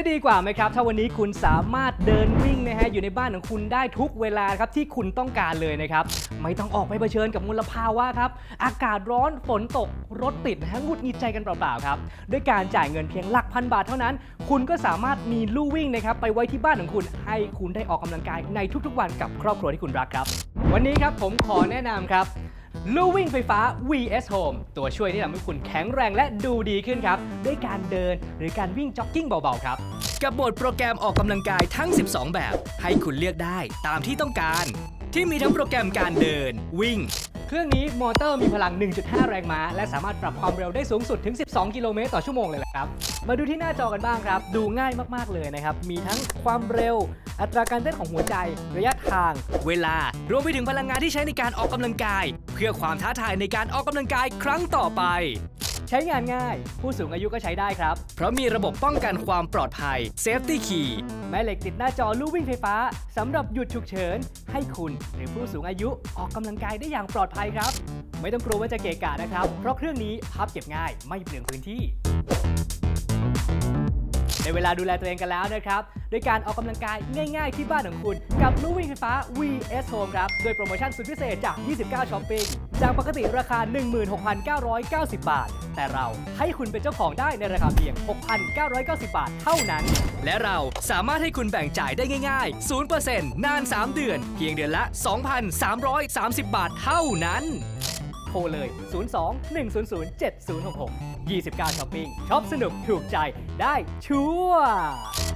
จะดีกว่าไหมครับ ถ้าวันนี้คุณสามารถเดินวิ่งนะฮะอยู่ในบ้านของคุณได้ทุกเวลาครับที่คุณต้องการเลยนะครับ ไม่ต้องออกไปเผชิญกับมลภาวะครับ อากาศร้อนฝนตกรถติดนะฮะหงุดหงิดใจกันเปล่าๆครับด้วยการจ่ายเงินเพียงหลักพันบาทเท่านั้น คุณก็สามารถมีลู่วิ่งนะครับไปไว้ที่บ้านของคุณ ให้คุณได้ออกกำลังกายในทุกๆวันกับครอบครัวที่คุณรักครับ วันนี้ครับผมขอแนะนำครับลู่วิ่งไฟฟ้า VS Home ตัวช่วยที่ทำให้คุณแข็งแรงและดูดีขึ้นครับ ด้วยการเดินหรือการวิ่งจ็อกกิ้งเบา ๆ ครับ กับบทโปรแกรมออกกำลังกายทั้ง 12 แบบ ให้คุณเลือกได้ตามที่ต้องการ ที่มีทั้งโปรแกรมการเดิน วิ่ง เครื่องนี้มอเตอร์มีพลัง 1.5 แรงม้า และสามารถปรับความเร็วได้สูงสุดถึง 12 กิโลเมตรต่อชั่วโมงเลยละครับ มาดูที่หน้าจอกันบ้างครับ ดูง่ายมากๆเลยนะครับ มีทั้งความเร็ว อัตราการเต้นของหัวใจ ระยะทาง เวลารวมไปถึงพลังงานที่ใช้ในการออกกำลังกาย เพื่อความท้าทายในการออกกำลังกายครั้งต่อไป ใช้งานง่าย ผู้สูงอายุก็ใช้ได้ครับ เพราะมีระบบป้องกันความปลอดภัย Safety Key แม่เหล็กติดหน้าจอลู่วิ่งไฟฟ้าสำหรับหยุดฉุกเฉิน ให้คุณหรือผู้สูงอายุออกกำลังกายได้อย่างปลอดภัยครับ ไม่ต้องกลัวว่าจะเกะกะนะครับ เพราะเครื่องนี้พับเก็บง่ายไม่เปลืองพื้นที่ในเวลาดูแลตัวเองกันแล้วนะครับ ด้วยการออกกำลังกายง่ายๆที่บ้านของคุณ กับลู่วิ่งไฟฟ้า VS Home ครับ โดยโปรโมชั่นสุดพิเศษจาก 29ช้อปปิ้ง จากปกติราคา 16,990 บาท แต่เราให้คุณเป็นเจ้าของได้ในราคาเพียง 6,990 บาทเท่านั้น และเราสามารถให้คุณแบ่งจ่ายได้ง่ายๆ 0%นาน 3 เดือน เพียงเดือนละ 2,330 บาทเท่านั้น โทรเลย 02 100 7066 29ช้อปปิ้งช็อปสนุกถูกใจได้ชัวร์